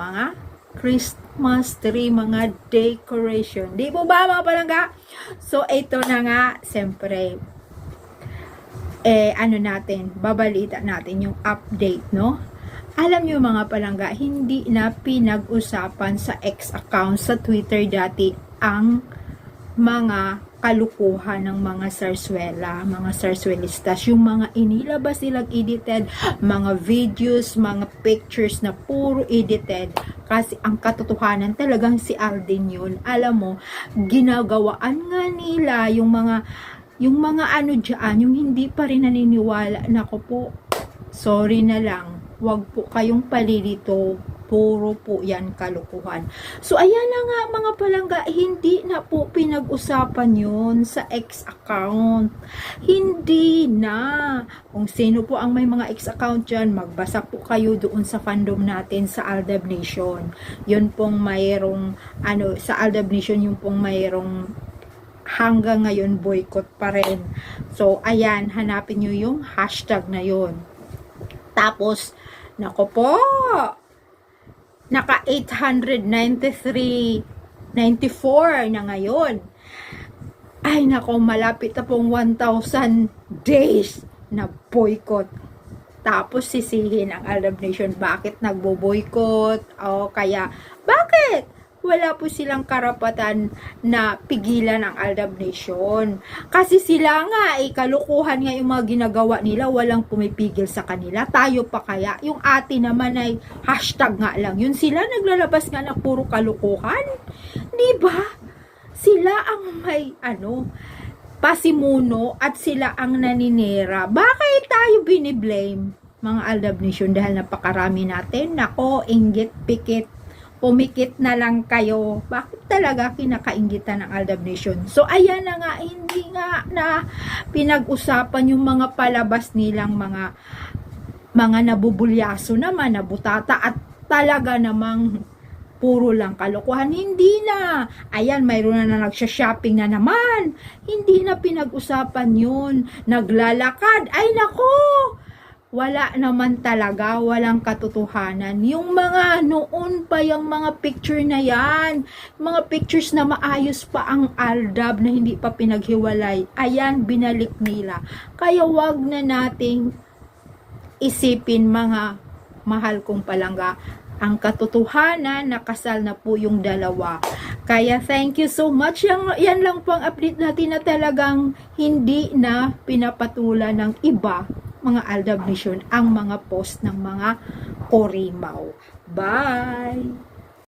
mga Christmas tree, mga decoration. Di po ba mga palangga? So, ito na nga, siyempre, eh, ano natin, babalita natin yung update, no? Alam nyo mga palangga, hindi na pinag-usapan sa X account sa Twitter dati ang mga kalukuhan ng mga sarswela, mga sarswelistas, yung mga inilabas nilang edited, mga videos, mga pictures na puro edited. Kasi ang katotohanan talagang si Alden yun. Alam mo, ginagawaan nga nila yung mga yung mga ano dyan, yung hindi pa rin naniniwala, nako po, sorry na lang, wag po kayong palilito, puro po yan kalukuhan. So, ayan na nga mga palangga, hindi na po pinag-usapan yun sa X account. Hindi na. Kung sino po ang may mga X account dyan, magbasa po kayo doon sa fandom natin sa Aldab Nation. Yun pong mayroong, ano, sa Aldab Nation, yung pong mayroong hanggang ngayon boycott pa rin. So, ayan, hanapin nyo yung hashtag na yun. Tapos, nako po, naka 893, 94 na ngayon. Ay, nako, malapit na pong 1,000 days na boycott. Tapos sisihin ang Arab Nation bakit nagbo-boycott o kaya bakit wala po silang karapatan na pigilan ang Arab Nation. Kasi sila nga, eh, kalukuhan nga yung mga ginagawa nila, walang pumipigil sa kanila. Tayo pa kaya? Yung ate naman ay hashtag nga lang. Yun sila naglalabas nga ng puro kalukuhan. Di ba? Sila ang may, ano, pasimuno at sila ang naninira. Bakit tayo biniblame? Mga Aldab Nation dahil napakarami natin. Nako, inggit, pikit, pumikit na lang kayo. Bakit talaga kinakaingitan ng Aldab Nation? So, ayan na nga, hindi nga na pinag-usapan yung mga palabas nilang mga mga nabubulyaso naman, nabutata at talaga namang puro lang kalokohan. Hindi na. Ayan, mayroon na na nagsha-shopping na naman. Hindi na pinag-usapan yun. Naglalakad. Ay, nako! Wala naman talaga, walang katotohanan. Yung mga noon pa yung mga picture na yan, mga pictures na maayos pa ang Aldab na hindi pa pinaghiwalay, ayan, binalik nila. Kaya wag na nating isipin mga mahal kong palangga, ang katotohanan, nakasal na po yung dalawa. Kaya thank you so much. Yan, yan lang po ang update natin na talagang hindi na pinapatulan ng iba mga Aldab Nation ang mga post ng mga Korimaw. Bye!